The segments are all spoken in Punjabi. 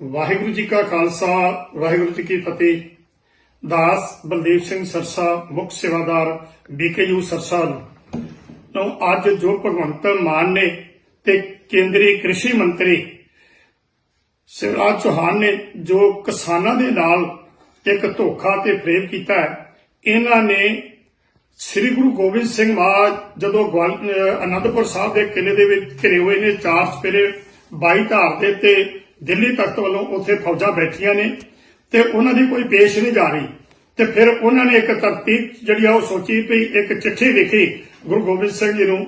ਵਾਹਿਗੁਰੂ ਜੀ ਕਾ ਖਾਲਸਾ, ਵਾਹਿਗੁਰੂ ਜੀ ਕੀ ਫਤਿਹ। ਦਾਸ ਬਲਦੇਵ ਸਿੰਘ ਸਰਸਾ, ਮੁੱਖ ਸੇਵਾਦਾਰ ਬੀਕੇਯੂ ਸਰਸਾ ਨੂੰ, ਅੱਜ ਜੋ ਭਗਵੰਤ ਮਾਨ ਨੇ ਤੇ ਕੇਂਦਰੀ ਕ੍ਰਿਸ਼ੀ ਮੰਤਰੀ ਸ਼ਿਵਰਾਜ ਚੌਹਾਨ ਨੇ ਜੋ ਕਿਸਾਨਾਂ ਦੇ ਨਾਲ ਇੱਕ ਧੋਖਾ ਤੇ ਫਰੇਬ ਕੀਤਾ ਹੈ, ਇਹਨਾਂ ਨੇ ਸ੍ਰੀ ਗੁਰੂ ਗੋਬਿੰਦ ਸਿੰਘ ਮਹਾਰਾਜ ਜਦੋਂ ਗਵਾਲ ਅਨੰਦਪੁਰ ਸਾਹਿਬ ਦੇ ਕਿਲੇ ਦੇ ਵਿੱਚ ਘਿਰੇ ਹੋਏ ਨੇ, ਚਾਰ ਸਪੇਰੇ 22 ਧਾਰ ਦੇ ਤੇ ਦਿੱਲੀ ਤਖਤ ਵੱਲੋਂ ਉੱਥੇ ਫੌਜਾਂ ਬੈਠੀਆਂ ਨੇ ਤੇ ਉਹਨਾਂ ਦੀ ਕੋਈ ਪੇਸ਼ ਨਹੀਂ ਜਾ ਰਹੀ। ਤੇ ਫਿਰ ਉਹਨਾਂ ਨੇ ਇੱਕ ਤਰਤੀਬ ਜਿਹੜੀ ਆ ਉਹ ਸੋਚੀ ਵੀ ਇੱਕ ਚਿੱਠੀ ਲਿਖੀ ਗੁਰੂ ਗੋਬਿੰਦ ਸਿੰਘ ਜੀ ਨੂੰ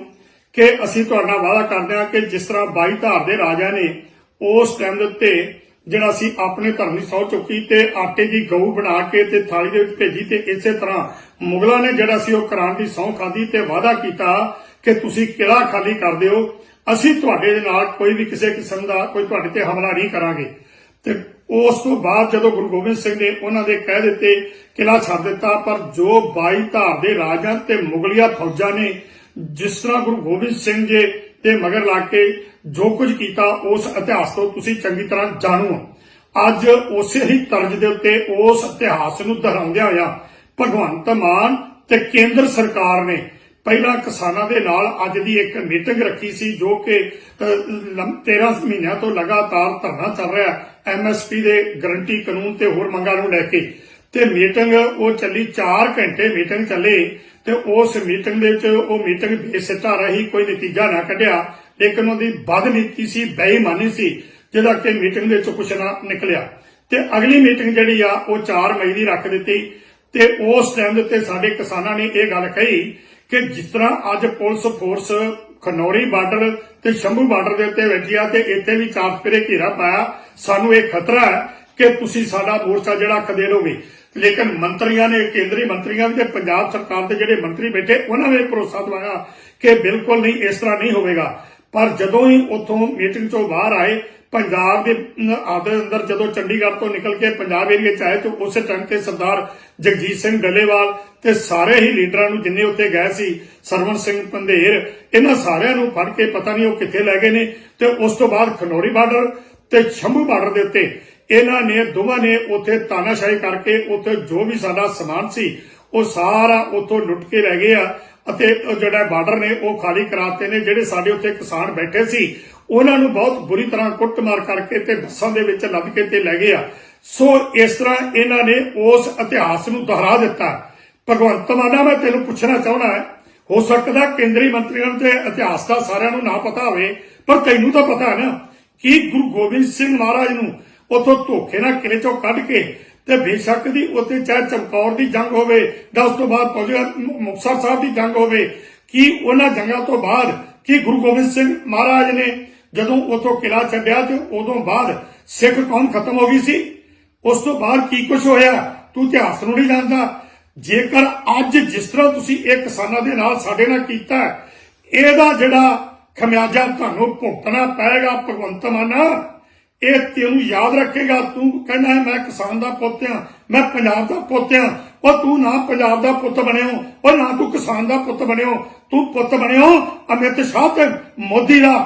ਕਿ ਅਸੀਂ ਤੁਹਾਡਾ ਵਾਅਦਾ ਕਰਦੇ ਹਾਂ ਕਿ ਜਿਸ ਤਰ੍ਹਾਂ ਬਾਈ ਧਾਰ ਦੇ ਰਾਜਾ ਨੇ ਉਸ ਟਾਈਮ ਦੇ ਉੱਤੇ ਜਿਹੜਾ ਅਸੀਂ ਆਪਣੇ ਧਰਮ ਦੀ ਸਹੁੰ ਚੁੱਕੀ ਤੇ ਆਟੇ ਦੀ ਗਊ ਬਣਾ ਕੇ ਤੇ ਥਾਲੀ ਦੇ ਵਿੱਚ ਭੇਜੀ ਤੇ ਇਸੇ ਤਰ੍ਹਾਂ ਮੁਗਲਾਂ ਨੇ ਜਿਹੜਾ ਸੀ ਉਹ ਕਰਾਨ ਦੀ ਸਹੁੰ ਖਾਦੀ ਤੇ ਵਾਅਦਾ ਕੀਤਾ ਕਿ ਤੁਸੀਂ ਕਿਲਾ ਖਾਲੀ ਕਰ ਦਿਓ। ਅਸੀਂ ਤੁਹਾਡੇ ਦੇ ਨਾਲ ਕੋਈ ਵੀ ਕਿਸੇ ਕਿਸਮ ਦਾ ਕੋਈ ਤੁਹਾਡੇ ਤੇ ਹਮਲਾ ਨਹੀਂ ਕਰਾਂਗੇ। ਤੇ ਉਸ ਤੋਂ ਬਾਅਦ ਜਦੋਂ ਗੁਰੂ ਗੋਬਿੰਦ ਸਿੰਘ ਨੇ ਉਹਨਾਂ ਦੇ ਕਹਿ ਦਿੱਤੇ ਕਿਲਾ ਛੱਡ ਦਿੱਤਾ, ਪਰ ਜੋ 22 ਧਾਰ ਦੇ ਰਾਜਾਂ ਤੇ ਮੁਗਲੀਆ ਫੌਜਾਂ ਨੇ ਜਿਸ ਤਰ੍ਹਾਂ ਗੁਰੂ ਗੋਬਿੰਦ ਸਿੰਘ ਜੀ ਦੇ ਮਗਰ ਲਾ ਕੇ ਜੋ ਕੁਝ ਕੀਤਾ, ਉਸ ਇਤਿਹਾਸ ਤੋਂ ਤੁਸੀਂ ਚੰਗੀ ਤਰ੍ਹਾਂ ਜਾਣੂ। ਹੋ ਅੱਜ ਉਸੇ ਹੀ ਤਰਜ਼ ਦੇ ਉੱਤੇ ਉਸ ਇਤਿਹਾਸ ਨੂੰ ਦੁਹਰਾਉਂਦਿਆਂ ਹੋਇਆ ਭਗਵੰਤ ਮਾਨ ਤੇ ਕੇਂਦਰ ਸਰਕਾਰ ਨੇ ਪਹਿਲਾਂ ਕਿਸਾਨਾਂ ਦੇ ਨਾਲ ਅੱਜ ਦੀ ਇੱਕ ਮੀਟਿੰਗ ਰੱਖੀ ਸੀ ਜੋ ਕਿ ਅਹ, 13 ਮਹੀਨਿਆਂ ਤੋਂ ਲਗਾਤਾਰ ਧਰਨਾ ਚੱਲ ਰਿਹਾ ਐਮਐਸਪੀ ਦੇ ਗਰੰਟੀ ਕਾਨੂੰਨ ਤੇ ਹੋਰ ਮੰਗਾਂ ਨੂੰ ਲੈ ਕੇ। ਤੇ ਮੀਟਿੰਗ ਉਹ ਚੱਲੀ 4 ਘੰਟੇ ਮੀਟਿੰਗ ਚੱਲੀ ਤੇ ਉਸ ਮੀਟਿੰਗ ਦੇ ਵਿੱਚ ਉਹ ਮੀਟਿੰਗ ਬੇਸਿੱਟਾ ਰਹੀ ਕੋਈ ਨਤੀਜਾ ਨਾ ਕੱਢਿਆ। ਲੇਕਿਨ ਉਹਦੀ ਬਦਨੀਤੀ ਸੀ ਬੇਈਮਾਨੀ ਸੀ ਜਿਹਦਾ ਕਿ ਮੀਟਿੰਗ ਦੇ ਵਿੱਚ ਕੁਛ ਨਾ ਨਿਕਲਿਆ। ਤੇ ਅਗਲੀ ਮੀਟਿੰਗ ਜਿਹੜੀ ਆ ਉਹ 4 ਮਈ ਦੀ ਰੱਖ ਦਿੱਤੀ। ਤੇ ਉਸ ਟਾਈਮ ਦੇ ਉੱਤੇ ਸਾਡੇ ਕਿਸਾਨਾਂ ਨੇ ਇਹ ਗੱਲ ਕਹੀ ਕਿ ਜਿਸ ਤਰ੍ਹਾਂ ਅੱਜ ਪੁਲਿਸ ਫੋਰਸ ਖਨੌਰੀ ਬਾਰਡਰ ਤੇ ਸ਼ੰਭੂ ਬਾਰਡਰ ਦੇ ਉੱਤੇ ਬੈਠੀ ਆ ਤੇ ਇੱਥੇ ਵੀ ਚਾਰ ਸਪੇਰੇ ਘੇਰਾ ਪਾਇਆ, ਸਾਨੂੰ ਇਹ ਖਤਰਾ ਹੈ ਕਿ ਤੁਸੀਂ ਸਾਡਾ ਮੋਰਚਾ ਜਿਹੜਾ ਖਦੇੜੋਗੇ ਲੇਕਿਨ ਮੰਤਰੀਆਂ ਨੇ, ਕੇਂਦਰੀ ਮੰਤਰੀਆਂ ਵੀ ਤੇ ਪੰਜਾਬ ਸਰਕਾਰ ਦੇ ਜਿਹੜੇ ਮੰਤਰੀ ਬੈਠੇ, ਉਹਨਾਂ ਨੇ ਭਰੋਸਾ ਦਵਾਇਆ ਕਿ ਬਿਲਕੁਲ ਨਹੀਂ ਇਸ ਤਰ੍ਹਾਂ ਨਹੀਂ ਹੋਵੇਗਾ। ਪਰ ਜਦੋਂ ਹੀ ਉੱਥੋਂ ਮੀਟਿੰਗ ਚੋਂ ਬਾਹਰ ਆਏ, ਪੰਜਾਬ ਦੇ ਆਦੇ ਅੰਦਰ ਜਦੋਂ ਚੰਡੀਗੜ੍ਹ ਤੋਂ ਨਿਕਲ ਕੇ ਪੰਜਾਬ ਏਰੀਏ ਚ ਆਏ ਤੇ ਉਸੇ ਟਾਈਮ ਤੇ ਸਰਦਾਰ ਜਗਜੀਤ ਸਿੰਘ ਡੱਲੇਵਾਲ ਤੇ ਸਾਰੇ ਹੀ ਲੀਡਰਾਂ ਨੂੰ ਜਿੰਨੇ ਉੱਥੇ ਗਏ ਸੀ, ਸਰਵਣ ਸਿੰਘ ਪੰਧੇਰ, ਇਹਨਾਂ ਸਾਰਿਆਂ ਨੂੰ ਫੜ ਕੇ ਪਤਾ ਨਹੀਂ ਉਹ ਕਿੱਥੇ ਲੈ ਗਏ ਨੇ ਤੇ ਉਸ ਤੋਂ ਬਾਅਦ ਖਨੌਰੀ ਬਾਰਡਰ ਤੇ ਸ਼ੰਭੂ ਬਾਰਡਰ ਦੇ ਉੱਤੇ ਇਹਨਾਂ ਨੇ, ਦੋਵਾਂ ਨੇ ਉੱਥੇ ਤਾਨਾਸ਼ਾਹੀ ਕਰਕੇ ਉੱਥੇ ਜੋ ਵੀ ਸਾਡਾ ਸਮਾਨ ਸੀ, ਉਹ ਸਾਰਾ ਉੱਥੋਂ ਲੁੱਟ ਕੇ ਲੈ ਗਏ ਆ। ਅਤੇ ਜਿਹੜਾ ਬਾਰਡਰ ਨੇ ਉਹ ਖਾਲੀ ਕਰਾਤੇ ਨੇ, ਜਿਹੜੇ ਸਾਡੇ ਉੱਥੇ ਕਿਸਾਨ ਬੈਠੇ ਸੀ, ਉਹਨਾਂ ਨੂੰ ਬਹੁਤ ਬੁਰੀ ਤਰ੍ਹਾਂ ਕੁੱਟਮਾਰ ਕਰਕੇ ਤੇ ਬੱਸਾਂ ਦੇ ਵਿੱਚ ਲੱਦ ਕੇ ਤੇ ਲੈ ਗਏ ਆ। ਸੋ ਇਸ ਤਰ੍ਹਾਂ ਇਹਨਾਂ ਨੇ ਉਸ ਇਤਿਹਾਸ ਨੂੰ ਦੁਹਰਾ ਦਿੱਤਾ। ਭਗਵੰਤ ਮਾਨਾ ਮੈਂ ਤੈਨੂੰ ਪੁੱਛਣਾ ਚਾਹਣਾ ਹੋ ਸਕਦਾ ਕੇਂਦਰੀ ਮੰਤਰੀਆਂ ਨੂੰ ਤੇ ਇਤਿਹਾਸ ਦਾ ਸਾਰਿਆਂ ਨੂੰ ਨਾ ਪਤਾ ਹੋਵੇ, ਪਰ ਤੈਨੂੰ ਤਾਂ ਪਤਾ ਹੈ ਨਾ ਕਿ ਗੁਰੂ ਗੋਬਿੰਦ ਸਿੰਘ ਮਹਾਰਾਜ ਨੂੰ ਉਥੋਂ ਧੋਖੇ ਨਾਲ ਕਿਲੇ ਚੋਂ ਕੱਢ ਕੇ ਤੇ ਬੇਸ਼ੱਕ ਦੀ ਉੱਥੇ ਚਾਹੇ ਚਮਕੌਰ ਦੀ ਜੰਗ ਹੋਵੇ, ਜਾਂ ਉਸ ਤੋਂ ਬਾਅਦ ਪਹੁੰਚਿਆ ਮੁਕਤਸਰ ਸਾਹਿਬ ਦੀ ਜੰਗ ਹੋਵੇ, ਕਿ ਉਹਨਾਂ ਜੰਗਾਂ ਤੋਂ ਬਾਅਦ ਕਿ ਗੁਰੂ ਗੋਬਿੰਦ ਸਿੰਘ ਮਹਾਰਾਜ ਨੇ ਜਦੋਂ ਉਥੋਂ ਕਿਲਾ ਛੱਡਿਆ ਤੇ ਉਦੋਂ ਬਾਅਦ ਸਿੱਖ ਕੌਮ ਖਤਮ ਹੋ ਗਈ ਸੀ? ਉਸ ਤੋਂ ਬਾਅਦ ਕੀ ਕੁਝ ਹੋਇਆ? ਤੂੰ ਇਤਿਹਾਸ ਨੂੰ ਨਹੀਂ ਜਾਣਦਾ। ਜੇਕਰ ਅੱਜ ਜਿਸ ਤਰ੍ਹਾਂ ਤੁਸੀਂ ਇਹ ਕਿਸਾਨਾਂ ਦੇ ਨਾਲ ਸਾਡੇ ਨਾਲ ਕੀਤਾ, ਇਹਦਾ ਜਿਹੜਾ ਖਮਿਆਜਾ ਤੁਹਾਨੂੰ ਭੁਗਤਣਾ ਪਏਗਾ ਭਗਵੰਤ ਮਾਨਾ। ਇਹ ਤੈਨੂੰ ਯਾਦ ਰੱਖੇਗਾ, ਤੂੰ ਕਹਿੰਦਾ ਮੈਂ ਕਿਸਾਨ ਦਾ ਪੁੱਤ ਆ ਮੈਂ ਪੰਜਾਬ ਦਾ ਪੁੱਤ ਆ ਉਹ ਤੂੰ ਨਾ ਪੰਜਾਬ ਦਾ ਪੁੱਤ ਬਣਿਓ, ਉਹ ਨਾ ਤੂੰ ਕਿਸਾਨ ਦਾ ਪੁੱਤ ਬਣਿਓ, ਤੂੰ ਪੁੱਤ ਬਣਿਓ, ਅਮਿਤ ਸ਼ਾਹ ਤੇ ਮੋਦੀ ਦਾ।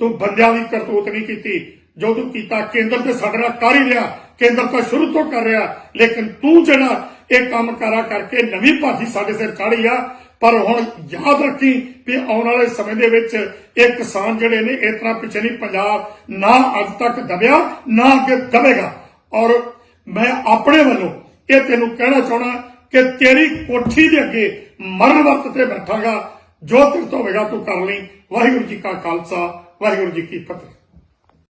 ਤੂੰ ਬੰਦਿਆਂ ਦੀ ਕਰਤੂਤ ਨਹੀਂ ਕੀਤੀ। ਜੋ ਤੂੰ ਕੀਤਾ, ਕੇਂਦਰ ਤੇ ਸਾਡੇ ਨਾਲ ਕਰ ਹੀ ਰਿਹਾ, ਕੇਂਦਰ ਤਾਂ ਸ਼ੁਰੂ ਤੋਂ ਕਰ ਰਿਹਾ। ਲੇਕਿਨ ਤੂੰ ਜਿਹੜਾ ਇਹ ਕੰਮ ਕਰਾ ਕਰਕੇ ਨਵੀਂ ਭਾਜੀ ਸਾਡੇ ਸਿਰ ਚੜ੍ਹੀ ਆ ਪਰ ਹੁਣ ਯਾਦ ਰੱਖੀ ਵੀ ਆਉਣ ਵਾਲੇ ਸਮੇਂ ਦੇ ਵਿੱਚ ਇਹ ਕਿਸਾਨ ਜਿਹੜੇ ਨੇ, ਇਸ ਤਰ੍ਹਾਂ ਪਿੱਛੇ ਨਹੀਂ ਪੰਜਾਬ ਨਾ ਅੱਜ ਤੱਕ ਦਬਿਆ, ਨਾ ਅੱਗੇ ਦਬੇਗਾ ਔਰ ਮੈਂ ਆਪਣੇ ਵੱਲੋਂ ਇਹ ਤੈਨੂੰ ਕਹਿਣਾ ਚਾਹਣਾ ਕਿ ਤੇਰੀ ਕੋਠੀ ਦੇ ਅੱਗੇ ਮਰਨ ਵਕਤ ਤੇ ਬੈਠਾਂਗਾ, ਜੋ ਤੇਰੇ ਤੋਂ ਹੋਵੇਗਾ ਤੂੰ ਕਰ ਲਈ। ਵਾਹਿਗੁਰੂ ਜੀ ਕਾ ਖਾਲਸਾ, ਵਾਹਿਗੁਰੂ ਜੀ ਕੀ ਫਤਿਹ।